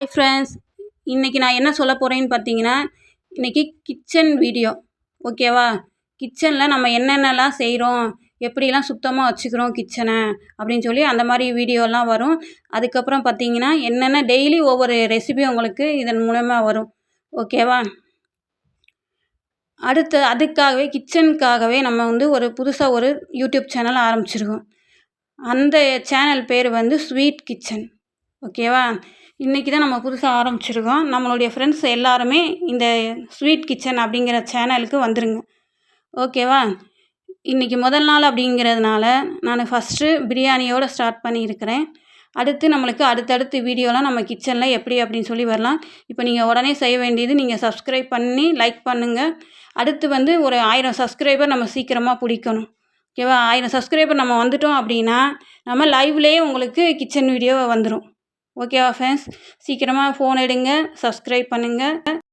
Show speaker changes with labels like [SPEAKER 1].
[SPEAKER 1] Friends இன்றைக்கி நான் என்ன சொல்ல போகிறேன்னு பார்த்தீங்கன்னா இன்றைக்கி கிச்சன் வீடியோ ஓகேவா கிச்சனில் நம்ம என்னென்னலாம் செய்கிறோம் எப்படிலாம் சுத்தமாக வச்சுக்கிறோம் கிச்சனை அப்படின்னு சொல்லி அந்த மாதிரி வீடியோலாம் வரும். அதுக்கப்புறம் பார்த்தீங்கன்னா என்னென்ன டெய்லி ஒவ்வொரு ரெசிபி உங்களுக்கு இதன் மூலமாக வரும். ஓகேவா அடுத்து அதுக்காகவே கிச்சனுக்காகவே நம்ம வந்து ஒரு புதுசாக ஒரு யூடியூப் சேனல் ஆரம்பிச்சிருக்கோம். அந்த சேனல் பேர் வந்து ஸ்வீட் கிச்சன் ஓகேவா இன்றைக்கி தான் நம்ம புதுசாக ஆரம்பிச்சிருக்கோம். நம்மளுடைய ஃப்ரெண்ட்ஸ் எல்லாருமே இந்த ஸ்வீட் கிச்சன் அப்படிங்கிற சேனலுக்கு வந்துருங்க. ஓகேவா இன்றைக்கி முதல் நாள் அப்படிங்கிறதுனால நான் ஃபஸ்ட்டு பிரியாணியோடு ஸ்டார்ட் பண்ணியிருக்கிறேன். அடுத்து நம்மளுக்கு அடுத்தடுத்து வீடியோலாம் நம்ம கிச்சனில் எப்படி அப்படின்னு சொல்லி வரலாம். இப்போ நீங்கள் உடனே செய்ய வேண்டியது நீங்கள் சப்ஸ்கிரைப் பண்ணி லைக் பண்ணுங்கள் அடுத்து வந்து ஒரு ஆயிரம் சப்ஸ்கிரைபர் நம்ம சீக்கிரமாக பிடிக்கணும். ஓகேவா ஆயிரம் சப்ஸ்கிரைபர் நம்ம வந்துட்டோம் அப்படின்னா நம்ம லைவ்லேயே உங்களுக்கு கிச்சன் வீடியோ வந்துடும் ஓகேவா ஃப்ரெண்ட்ஸ் சீக்கிரமாக ஃபோன் எடுங்க சப்ஸ்கிரைப் பண்ணுங்கள்